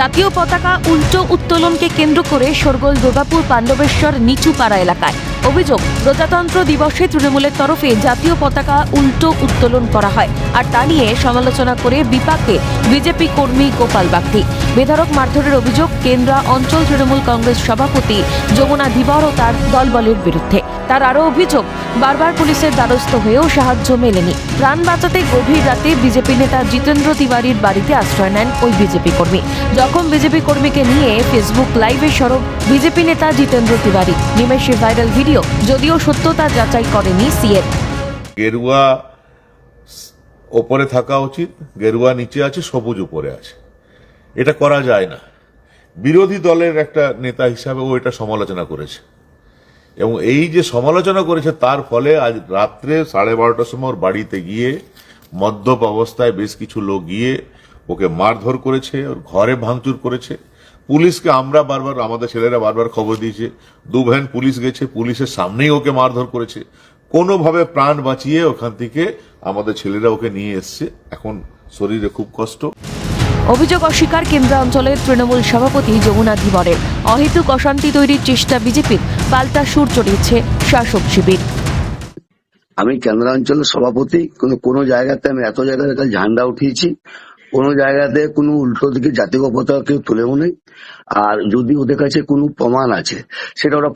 জাতীয় পতাকা উল্টো উত্তোলনকে কেন্দ্র করে শোরগোল দুর্গাপুর পাণ্ডবেশ্বর নিচুপাড়া এলাকায়। অভিযোগ, প্রজাতন্ত্র দিবসে তৃণমূলের তরফে জাতীয় পতাকা উল্টো উত্তোলন করা হয়। আর তা নিয়ে সমালোচনা করে বিপাকে বিজেপি কর্মী গোপাল বাগদি। বেধরক মারধরের অভিযোগ, কেন্দ্রা অঞ্চল তৃণমূল কংগ্রেস সভাপতি যমুনা ধীবর ও তার দলবলের বিরুদ্ধে। তার আরও অভিযোগ, বারবার পুলিশের দ্বারস্থ হয়েও সাহায্য মেলেনি। প্রাণ বাঁচাতে গভীর রাতে বিজেপি নেতা জিতেন্দ্র তিওয়ারির বাড়িতে আশ্রয় নেন ওই বিজেপি কর্মী। যখন বিজেপি কর্মীকে নিয়ে ফেসবুক লাইভে সরব বিজেপি নেতা জিতেন্দ্র তিওয়ারি। নিমেষে ভাইরাল ভিডিও যদিও সত্যতা যাচাই করেনি সিএর গেরুয়া ওপরে থাকা উচিত, গেরুয়া নিচে আছে, সবুজ উপরে আছে। এটা করা যায় না। বিরোধী দলের একটা নেতা হিসাবে ও এটা সমালোচনা করেছে। এবং এই যে সমালোচনা করেছে, তার ফলে আজ রাত্রে সাড়ে বারোটার সময় ওর বাড়িতে গিয়ে মদ্যপ অবস্থায় বেশ কিছু লোক গিয়ে ওকে মারধর করেছে, ওর ঘরে ভাঙচুর করেছে। পুলিশকে আমরা বারবার আমাদের ছেলেরা বারবার খবর দিয়েছে দু ভ্যান পুলিশ গেছে পুলিশের সামনেই ওকে মারধর করেছে। কোনোভাবে প্রাণ বাঁচিয়ে ওখান থেকে আমাদের ছেলেরা ওকে নিয়ে এসছে। এখন শরীরে খুব কষ্ট। অভিযোগ অস্বীকার কেন্দ্র অঞ্চলের তৃণমূল সভাপতি যমুনা ধীবরের। অহেতুক অশান্তি তৈরির চেষ্টা বিজেপির। পাল্টা সুর চড়িয়েছে শাসক শিবির। আমি কেন্দ্রাঞ্চলের সভাপতি কোনো কোনো জায়গাতে আমি এত জায়গাতে কাল ঝান্ডা উঠিয়েছি। কোনো জায়গাতে কোনো উল্টো দিকে জাতীয় পতাকা কেউ তুলেও নেই। আর যদি ওদের কাছে কোনো প্রমাণ আছে, সেটা ওরা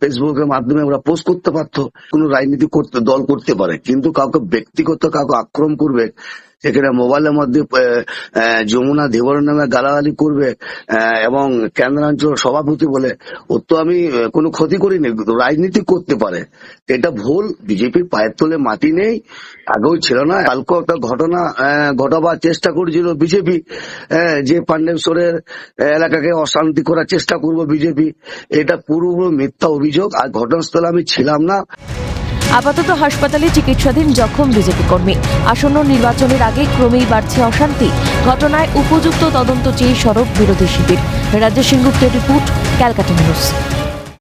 ফেসবুকের মাধ্যমে ওরা পোস্ট করতে পারতো কোনো রাজনীতি করতে, দল করতে পারে, কিন্তু কাউকে ব্যক্তিগত কাউকে আক্রম করবে সেখানে মোবাইলের মধ্যে যমুনা ধীবর নামে গালাগালি করবে এবং কেন্দ্রাঞ্চল সভাপতি বলে, ওর তো আমি কোনো ক্ষতি করিনি, রাজনীতি করতে পারে। এটা ভুল, বিজেপির পায়ের তলে মাটি নেই, আগেও ছিল না কালকে একটা ঘটনা ঘটাবার চেষ্টা করেছিল বিজেপি যে পাণ্ডেশ্বরের এলাকাকে অশান্তি করার চেষ্টা করব বিজেপি, এটা পুরো মিথ্যা অভিযোগ, আর ঘটনাস্থলে আমি ছিলাম না। আপাতত হাসপাতালে চিকিৎসাধীন জখম বিজেপি কর্মী। আসন্ন নির্বাচনের আগে ক্রমেই বাড়ছে অশান্তি। ঘটনায় উপযুক্ত তদন্ত চেয়ে সরব বিরোধী শিবির। রাজ্য সিংগুপ্তের রিপোর্ট ক্যালকাটা নিউজ।